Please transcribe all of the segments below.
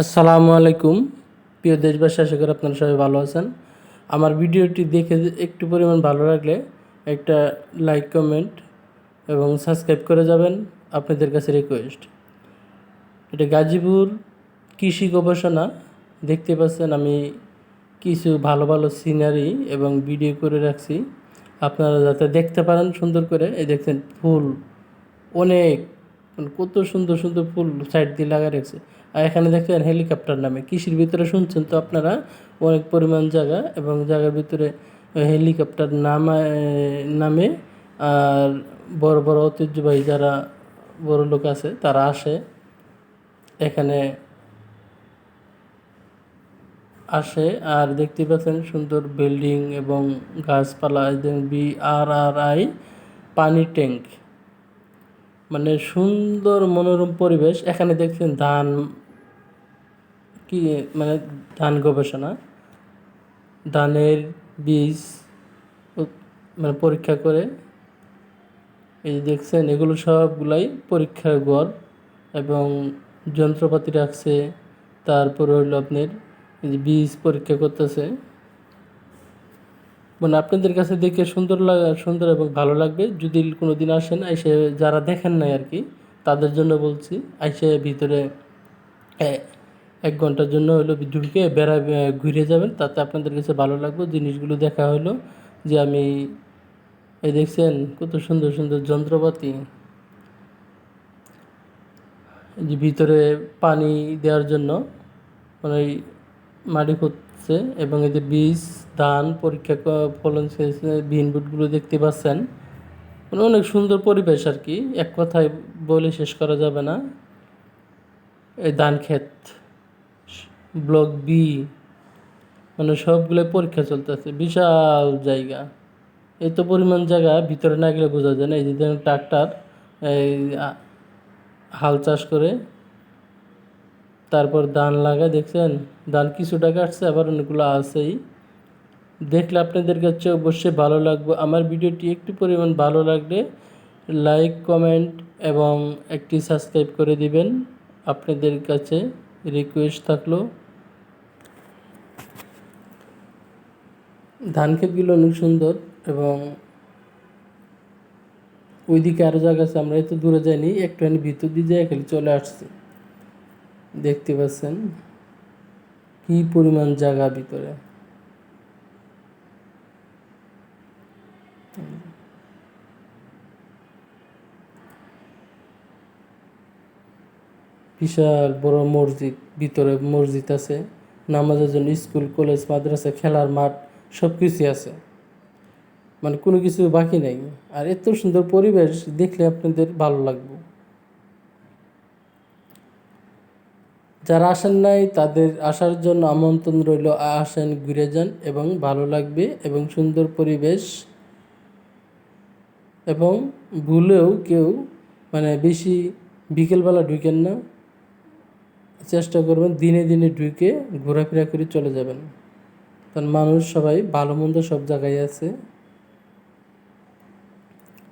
আসসালামু আলাইকুম। প্রিয় দেশবাসী, আশা করি আপনারা সবাই ভালো আছেন। আমার ভিডিওটি দেখে একটু পরিমাণ ভালো লাগলে একটা লাইক কমেন্ট এবং সাবস্ক্রাইব করে যাবেন আপনাদের কাছে রিকোয়েস্ট এটা গাজীপুর কৃষি গবেষণা। দেখতে পাচ্ছেন আমি কিছু ভালো ভালো সিনারি এবং ভিডিও করে রাখছি। আপনারা যাতে দেখতে পারেন সুন্দর করে, এই দেখছেন ফুল, অনেক কত সুন্দর সুন্দর ফুল সাইড দিয়ে লাগা রেখেছে আর এখানে দেখছেন হেলিকপ্টার নামে। কৃষির ভিতরে শুনছেন তো আপনারা? অনেক পরিমাণ জায়গা এবং জায়গার ভিতরে হেলিকপ্টার নামা নামে। আর বড় বড় ঐতিহ্যবাহী যারা বড় লোক আছে, তারা আসে। এখানে আসে। আর দেখতে পাচ্ছেন সুন্দর বিল্ডিং এবং গাছপালা বি আর আর আই পানি ট্যাঙ্ক। মানে সুন্দর মনোরম পরিবেশ। এখানে দেখছেন ধান কি মানে ধান গবেষণা, ধানের বীজ মানে পরীক্ষা করে। এই যে দেখছেন, এগুলো সবগুলাই পরীক্ষার ঘর এবং যন্ত্রপাতি রাখছে। তারপরে হইল আপনার বীজ পরীক্ষা করতেছে। মানে আপনাদের কাছে দেখে সুন্দর লাগা সুন্দর এবং ভালো লাগবে। যদি কোনো দিন আসেন, এসে যারা দেখেন নাই আর কি, তাদের জন্য বলছি, এসে ভিতরে এক ঘণ্টার জন্য হলো ঢুকে বেড়া ঘুরে যাবেন, তাতে আপনাদের কাছে ভালো লাগবে। জিনিসগুলো দেখা হলো যে আমি, এই দেখছেন কত সুন্দর সুন্দর যন্ত্রপাতি। যে ভিতরে পানি দেওয়ার জন্য মানে মাটি খুঁজছে এবং এই যে বীজ, ধান, পরীক্ষা ফলন বিন বুটগুলো দেখতে পাচ্ছেন। মানে অনেক সুন্দর পরিবেশ আর কি। এক কথায় বলে শেষ করা যাবে না। এই ধান ক্ষেত, ব্লক বি মানে সবগুলো পরীক্ষা চলতেছে। বিশাল জায়গা। এত পরিমাণ জায়গা, ভিতরে না গেলে বোঝা যায় না। এই যে ট্রাক্টর, এই হাল চাষ করে তারপর দান লাগায়, দেখছেন? ধান কিছুটা কাটছে আবার অনেকগুলো আছেই। দেখলে আপনাদের কাছে অবশ্যই ভালো লাগবে। আমার ভিডিওটি একটু পরিমাণ ভালো লাগলে লাইক, কমেন্ট এবং একটি সাবস্ক্রাইব করে দিবেন। আপনাদের কাছে রিকোয়েস্ট থাকল। ধান ক্ষেতগুলো অনেক সুন্দর এবং ওইদিকে আরও জায়গা আছে, আমরা এত দূরে যাইনি, একটুখানি ভিতর দিয়ে যাই, খালি চলে আসছি। দেখতে পাচ্ছেন কি পরিমাণ জায়গা ভিতরে। বিশাল বড় মসজিদ, ভিতরে মসজিদ আছে, নামাজের জন্য স্কুল, কলেজ, মাদ্রাসা, খেলার মাঠ সব কিছুই আছে। মানে কোনো কিছু বাকি নেই। আর এত সুন্দর পরিবেশ দেখলে আপনাদের ভালো লাগবে। যারা আসেন নাই, তাদের আসার জন্য আমন্ত্রণ রইল। আসেন, ঘুরে যান এবং ভালো লাগবে এবং সুন্দর পরিবেশ। এবং ভুলেও কেউ মানে বেশি বিকেলবেলা ঢুকেন না। চেষ্টা করবেন দিনে দিনে ঢুকে ঘোরাফেরা করে চলে যাবেন। কারণ মানুষ সবাই ভালো মন্দ সব জায়গায় আছে।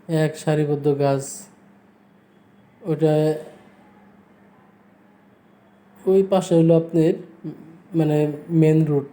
এক সারিবদ্ধ গাছ, ওটা ওই পাশে হলো আপনার মানে মেন রুট